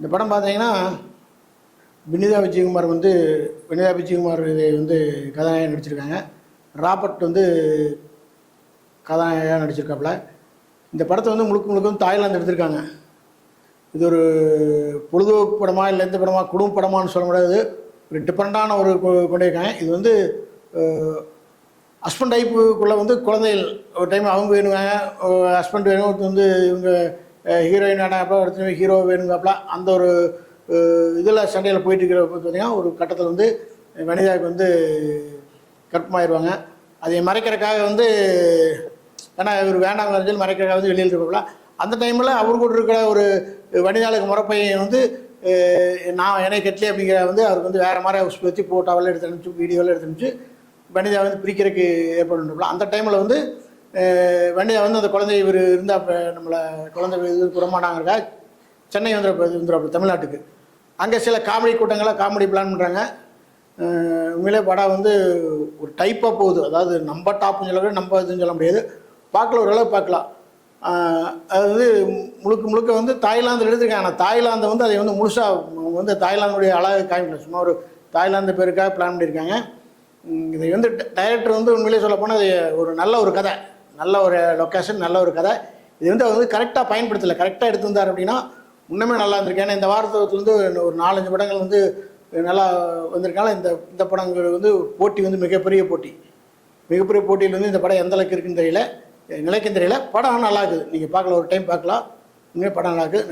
இந்த படம் பார்த்தீங்கன்னா வினிதா விஜயகுமார் வந்து வினிதா விஜயகுமார் வந்து கதாநாயகன் நடிச்சிருக்காங்க. ராபர்ட் வந்து கதாநாயகனாக நடிச்சிருக்காப்புல. இந்த படத்தை வந்து முழுக்க முழுக்க வந்து தாய்லாந்து எடுத்திருக்காங்க. இது ஒரு பொழுதுபோக்கு படமா இல்லை எந்த படமா குடும்ப படமான்னு சொல்ல முடியாது. ஒரு டிஃப்ரெண்ட்டான ஒரு கொ- கொண்டிருக்காங்க. இது வந்து ஹஸ்பண்ட் டைப்புக்குள்ளே வந்து குழந்தைகள் ஒரு டைம் அவங்க வேணுங்க ஹஸ்பண்ட் வேணும் ஒருத்தர் வந்து இவங்க ஹீரோயின் வேணாப்பா ஒருத்தர் ஹீரோ வேணுங்காப்பல அந்த ஒரு இதில் சண்டையில் போயிட்டு இருக்கிற பார்த்தீங்கன்னா ஒரு கட்டத்தில் வந்து வனிதாவுக்கு வந்து கற்பமாயிடுவாங்க அதை மறைக்கிறதுக்காக வந்து ஏன்னா இவர் வேண்டாம் சொல்லி மறைக்கிறக்காக வந்து வெளியில் இருப்பாங்களா அந்த டைமில் அவர் கூட இருக்கிற ஒரு வனிதாளுக்கு முறப்பையன் வந்து நான் என்னை கட்டலி அப்படிங்கிற வந்து அவருக்கு வந்து வேறு மாதிரி ஹவுஸ் பற்றி ஃபோட்டோவெல்லாம் எடுத்து அனுப்பிச்சு வீடியோவெல்லாம் எடுத்து அனுப்பிச்சு வனிதா வந்து பிரிக்கிறதுக்கு ஏற்பாடு அந்த டைமில் வந்து அஹ், வந்து அந்த குழந்தை இவர் இருந்தால் இப்போ நம்மளை குழந்தை இது புறமானாங்கிறக்கா சென்னை வந்துடுற வந்துடுறாப்புல தமிழ்நாட்டுக்கு. அங்கே சில காமெடி கூட்டங்களாக காமெடி பிளான் பண்ணுறாங்க உண்மையிலே படம் வந்து ஒரு டைப்பாக போகுது. அதாவது நம்ம டாப்னு சொல்ல நம்ம இதுன்னு சொல்ல முடியாது. பார்க்கல ஓரளவு பார்க்கலாம். அது வந்து முழுக்க முழுக்க வந்து தாய்லாந்து எடுத்திருக்காங்க. ஆனால் தாய்லாந்தை வந்து அதை வந்து முழுசாக வந்து தாய்லாந்துடைய அழகு காமிக்கல. சும்மா ஒரு தாய்லாந்து பேருக்காக பிளான் பண்ணியிருக்காங்க இதை வந்து டைரக்டர் வந்து உண்மையிலே சொல்ல போனால் ஒரு நல்ல ஒரு கதை. நல்ல ஒரு லொக்கேஷன் நல்ல ஒரு கதை. இது வந்து அவர் வந்து கரெக்டாக பயன்படுத்தலை. கரெக்டாக எடுத்திருந்தார் அப்படின்னா இன்னுமே நல்லா இருந்திருக்கு. ஏன்னா இந்த வாரத்துலேருந்து ஒரு நாலஞ்சு படங்கள் வந்து நல்லா வந்திருக்கனால இந்த இந்த படங்கள் வந்து போட்டி வந்து மிகப்பெரிய போட்டி. மிகப்பெரிய போட்டியில் வந்து இந்த படம் எந்த அளவுக்கு இருக்குன்னு தெரியல. நிலைக்கும் தெரியல. படம் நல்லா இருக்குது. நீங்கள் பார்க்கல ஒரு டைம் பார்க்கலாம். இன்னுமே படம் நல்லா இருக்குது.